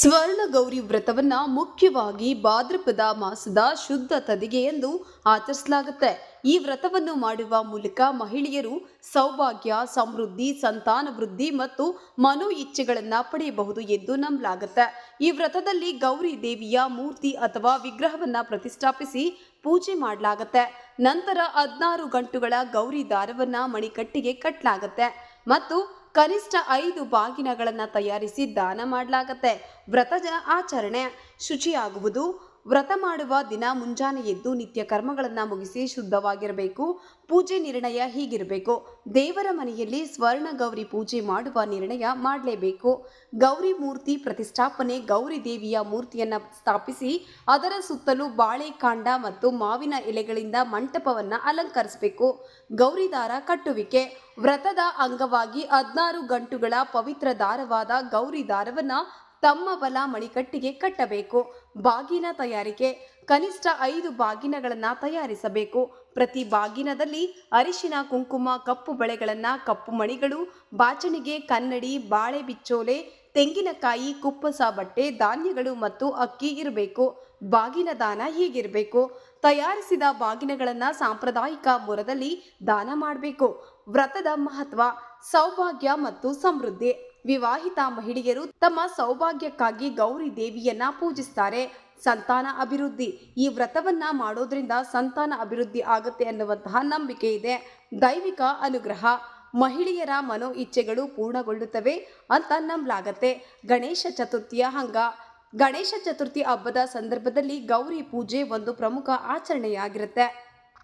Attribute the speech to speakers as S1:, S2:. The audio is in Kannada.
S1: ಸ್ವರ್ಣ ಗೌರಿ ವ್ರತವನ್ನ ಮುಖ್ಯವಾಗಿ ಭಾದ್ರಪದ ಮಾಸದ ಶುದ್ಧ ತದಿಗೆ ಎಂದು ಆಚರಿಸಲಾಗುತ್ತೆ. ಈ ವ್ರತವನ್ನು ಮಾಡುವ ಮೂಲಕ ಮಹಿಳೆಯರು ಸೌಭಾಗ್ಯ, ಸಮೃದ್ಧಿ, ಸಂತಾನ ವೃದ್ಧಿ ಮತ್ತು ಮನೋ ಇಚ್ಛೆಗಳನ್ನ ಪಡೆಯಬಹುದು ಎಂದು ನಂಬಲಾಗುತ್ತೆ. ಈ ವ್ರತದಲ್ಲಿ ಗೌರಿ ದೇವಿಯ ಮೂರ್ತಿ ಅಥವಾ ವಿಗ್ರಹವನ್ನ ಪ್ರತಿಷ್ಠಾಪಿಸಿ ಪೂಜೆ ಮಾಡಲಾಗುತ್ತೆ. ನಂತರ ಹದಿನಾರು ಗಂಟುಗಳ ಗೌರಿ ದಾರವನ್ನ ಮಣಿಕಟ್ಟಿಗೆ ಕಟ್ಟಲಾಗುತ್ತೆ ಮತ್ತು ಕನಿಷ್ಠ ಐದು ಬಾಗಿನಗಳನ್ನು ತಯಾರಿಸಿ ದಾನ ಮಾಡಲಾಗತ್ತೆ. ವ್ರತಜ ಆಚರಣೆ ಶುಚಿಯಾಗುವುದು. ವ್ರತ ಮಾಡುವ ದಿನ ಮುಂಜಾನೆ ಎದ್ದು ನಿತ್ಯ ಕರ್ಮಗಳನ್ನು ಮುಗಿಸಿ ಶುದ್ಧವಾಗಿರಬೇಕು. ಪೂಜೆ ನಿರ್ಣಯ ಹೀಗಿರಬೇಕು. ದೇವರ ಮನೆಯಲ್ಲಿ ಸ್ವರ್ಣ ಗೌರಿ ಪೂಜೆ ಮಾಡುವ ನಿರ್ಣಯ ಮಾಡಲೇಬೇಕು. ಗೌರಿ ಮೂರ್ತಿ ಪ್ರತಿಷ್ಠಾಪನೆ, ಗೌರಿ ದೇವಿಯ ಮೂರ್ತಿಯನ್ನು ಸ್ಥಾಪಿಸಿ ಅದರ ಸುತ್ತಲೂ ಬಾಳೆಕಾಂಡ ಮತ್ತು ಮಾವಿನ ಎಲೆಗಳಿಂದ ಮಂಟಪವನ್ನು ಅಲಂಕರಿಸಬೇಕು. ಗೌರಿ ದಾರ ಕಟ್ಟುವಿಕೆ. ವ್ರತದ ಅಂಗವಾಗಿ ಹದಿನಾರು ಗಂಟುಗಳ ಪವಿತ್ರ ದಾರವಾದ ಗೌರಿ ದಾರವನ್ನ ತಮ್ಮ ಬಲ ಮಣಿಕಟ್ಟಿಗೆ ಕಟ್ಟಬೇಕು. ಬಾಗಿನ ತಯಾರಿಕೆ. ಕನಿಷ್ಠ ಐದು ಬಾಗಿನಗಳನ್ನು ತಯಾರಿಸಬೇಕು. ಪ್ರತಿ ಬಾಗಿನದಲ್ಲಿ ಅರಿಶಿನ, ಕುಂಕುಮ, ಕಪ್ಪು ಬಳೆಗಳನ್ನು, ಕಪ್ಪು ಮಣಿಗಳು, ಬಾಚಣಿಗೆ, ಕನ್ನಡಿ, ಬಾಳೆ ಬಿಚ್ಚೋಲೆ, ತೆಂಗಿನಕಾಯಿ, ಕುಪ್ಪಸ ಬಟ್ಟೆ, ಧಾನ್ಯಗಳು ಮತ್ತು ಅಕ್ಕಿ ಇರಬೇಕು. ಬಾಗಿನ ದಾನ ಹೀಗಿರಬೇಕು. ತಯಾರಿಸಿದ ಬಾಗಿನಗಳನ್ನು ಸಾಂಪ್ರದಾಯಿಕ ಮುರದಲ್ಲಿ ದಾನ ಮಾಡಬೇಕು. ವ್ರತದ ಮಹತ್ವ, ಸೌಭಾಗ್ಯ ಮತ್ತು ಸಮೃದ್ಧಿ. ವಿವಾಹಿತ ಮಹಿಳೆಯರು ತಮ್ಮ ಸೌಭಾಗ್ಯಕ್ಕಾಗಿ ಗೌರಿ ದೇವಿಯನ್ನ ಪೂಜಿಸ್ತಾರೆ. ಸಂತಾನ ಅಭಿವೃದ್ಧಿ. ಈ ವ್ರತವನ್ನ ಮಾಡೋದ್ರಿಂದ ಸಂತಾನ ಅಭಿವೃದ್ಧಿ ಆಗುತ್ತೆ ಅನ್ನುವಂತಹ ನಂಬಿಕೆ ಇದೆ. ದೈವಿಕ ಅನುಗ್ರಹ. ಮಹಿಳೆಯರ ಮನೋ ಇಚ್ಛೆಗಳು ಪೂರ್ಣಗೊಳ್ಳುತ್ತವೆ ಅಂತ ನಂಬಲಾಗತ್ತೆ. ಗಣೇಶ ಚತುರ್ಥಿಯ ಹಂಗ. ಗಣೇಶ ಚತುರ್ಥಿ ಹಬ್ಬದ ಸಂದರ್ಭದಲ್ಲಿ ಗೌರಿ ಪೂಜೆ ಒಂದು ಪ್ರಮುಖ ಆಚರಣೆಯಾಗಿರುತ್ತೆ.